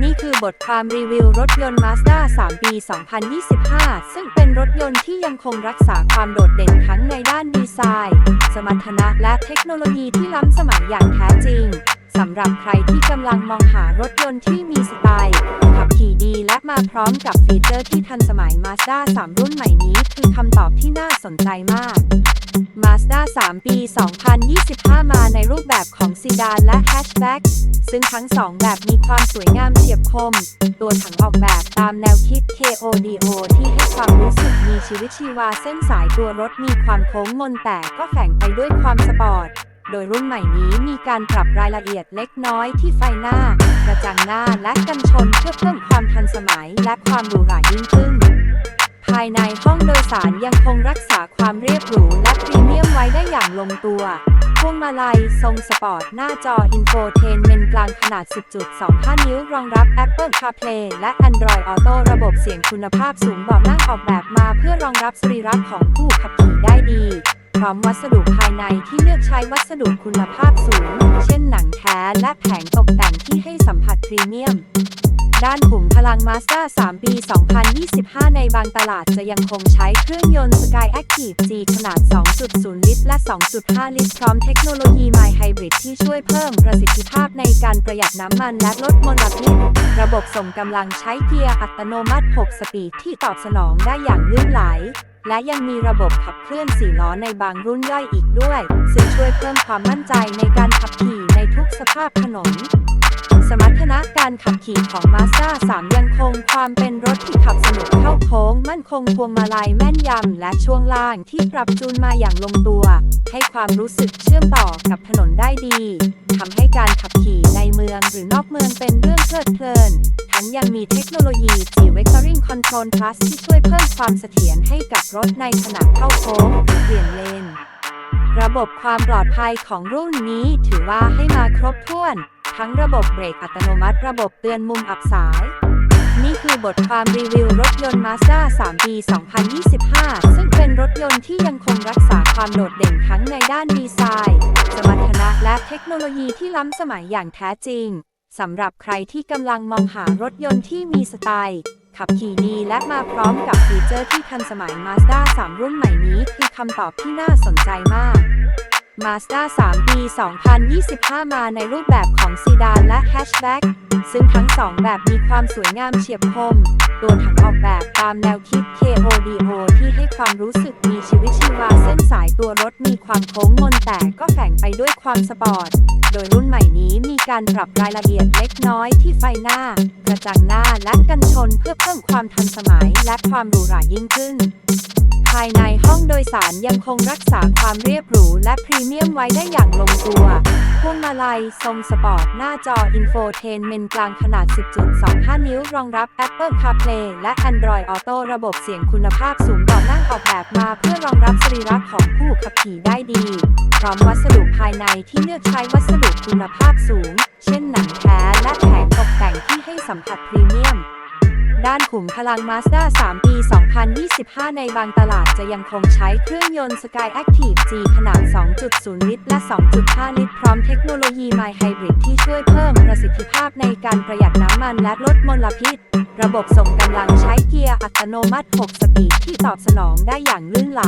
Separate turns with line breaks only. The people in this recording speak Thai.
นี่คือบทความรีวิวรถยนต์ Mazda 3 ปี 2025 ซึ่งเป็นรถยนต์ที่ยังคงรักษาความโดดเด่นทั้งในด้านดีไซน์ สมรรถนะและเทคโนโลยีที่ล้ำสมัยอย่างแท้จริง สำหรับใครที่กำลังมองหารถยนต์ที่มีสไตล์ มาพร้อมกับฟีเจอร์ที่ทันสมัย Mazda 3 รุ่นใหม่นี้ คือคำตอบที่น่าสนใจมาก Mazda 3 ปี 2025 มาในรูปแบบของซีดานและแฮชแบ็กซึ่งทั้งสองแบบมีความสวยงามเฉียบคม ตัวถังออกแบบตามแนวคิด KODO ที่ให้ความรู้สึกมีชีวิตชีวาเส้นสายตัวรถมีความโค้งมนแต่ก็แฝงไปด้วยความสปอร์ต โดยรุ่นใหม่นี้มีการปรับรายละเอียดเล็กน้อยที่ไฟหน้า กระจังหน้าและกันชนเพื่อเพิ่มความทันสมัยและความหรูหรายิ่งขึ้น ภายในห้องโดยสารยังคงรักษาความเรียบหรูและพรีเมียมไว้ได้อย่างลงตัวพวงมาลัยทรงสปอร์ต หน้าจออินโฟเทนเมนกลางขนาด 10.25 นิ้ว รองรับ Apple CarPlay และ Android Auto ระบบเสียงคุณภาพสูงเบาะนั่งออกแบบมาเพื่อรองรับสรีระของผู้ขับขี่ได้ดี พร้อมวัสดุภายในที่เลือกใช้วัสดุคุณภาพสูง เช่นหนังแท้และแผงตกแต่งที่ให้สัมผัสพรีเมียม ด้านขุมพลัง Mazda 3ปี 2025 ในบางตลาดจะยังคงใช้เครื่องยนต์ Sky Active G ขนาด 2.0 ลิตร และ 2.5 ลิตร พร้อมเทคโนโลยี My Hybrid ที่ช่วยเพิ่มประสิทธิภาพในการประหยัดน้ำมันและลดมลพิษระบบส่งกำลังใช้เกียร์อัตโนมัติ 6 สปีดที่ตอบสนองได้อย่างลื่นไหล และยังมีระบบขับเคลื่อน4ล้อในบางรุ่นย่อยอีกด้วย ซึ่งช่วยเพิ่มความมั่นใจในการขับขี่ในทุกสภาพถนน สมรรถนะการขับขี่ของ Mazda 3 ยังคงความเป็นรถที่ขับสนุกเข้าโค้ง มั่นคงพวงมาลัยแม่นยำ และช่วงล่างที่ปรับจูนมาอย่างลงตัว ให้ความรู้สึกเชื่อมต่อกับถนนได้ดีทำให้การขับขี่ในเมืองหรือนอกเมืองเป็นเรื่องเพลิดเพลิน งยังมีเทคโนโลยี G Vectoring Control Plus ที่ช่วยเพิ่มความเสถียรให้กับรถในขณะเข้าโค้งเปลี่ยนเลน ระบบความปลอดภัยของรุ่นนี้ถือว่าให้มาครบถ้วน ทั้งระบบเบรกอัตโนมัติระบบเตือนมุมอับสาย นี่คือบทความรีวิวรถยนต์ Mazda 3 ปี 2025 ซึ่งเป็นรถยนต์ที่ยังคงรักษาความโดดเด่นทั้งในด้านดีไซน์ สมรรถนะและเทคโนโลยีที่ล้ำสมัยอย่างแท้จริง สำหรับใครที่กำลังมองหารถยนต์ที่มีสไตล์ ขับขี่ดีและมาพร้อมกับฟีเจอร์ที่ทันสมัย Mazda 3 รุ่นใหม่นี้คือคำตอบที่น่าสนใจมาก Mazda 3 ปี 2025 มาในรูปแบบของซีดานและแฮชแบ็กซึ่งทั้งสองแบบมีความสวยงามเฉียบคมตัวถังออกแบบตามแนวคิด KODO ที่ให้ความรู้สึกมีชีวิตชีวา ตัวรถมีความโค้งมนแต่ก็แฝงไปด้วยความสปอร์ต โดยรุ่นใหม่นี้มีการปรับรายละเอียดเล็กน้อยที่ไฟหน้า กระจังหน้าและกันชนเพื่อเพิ่มความทันสมัยและความหรูหรายิ่งขึ้น ภายในห้องโดยสารยังคงรักษาความเรียบหรูและพรีเมียมไว้ได้อย่างลงตัวพวงมาลัยทรงสปอร์ต หน้าจออินโฟเทนเมนกลางขนาด 10.25 นิ้ว รองรับ Apple CarPlay และ Android Auto ระบบเสียงคุณภาพสูงต่อนั่งออกแบบมาเพื่อรองรับสรีระของผู้ขับขี่ได้ดี พร้อมวัสดุภายในที่เลือกใช้วัสดุคุณภาพสูง เช่นหนังแท้และแผงตกแต่งที่ให้สัมผัสพรีเมียม ด้านขุมพลัง Mazda 3 ปี 2025 ในบางตลาดจะยังคงใช้เครื่องยนต์ Sky Active G ขนาด 2.0 ลิตร และ 2.5 ลิตร พร้อมเทคโนโลยี My Hybrid ที่ช่วยเพิ่มประสิทธิภาพในการประหยัดน้ำมันและลดมลพิษระบบส่งกำลังใช้เกียร์อัตโนมัติ 6 สปีดที่ตอบสนองได้อย่างลื่นไหล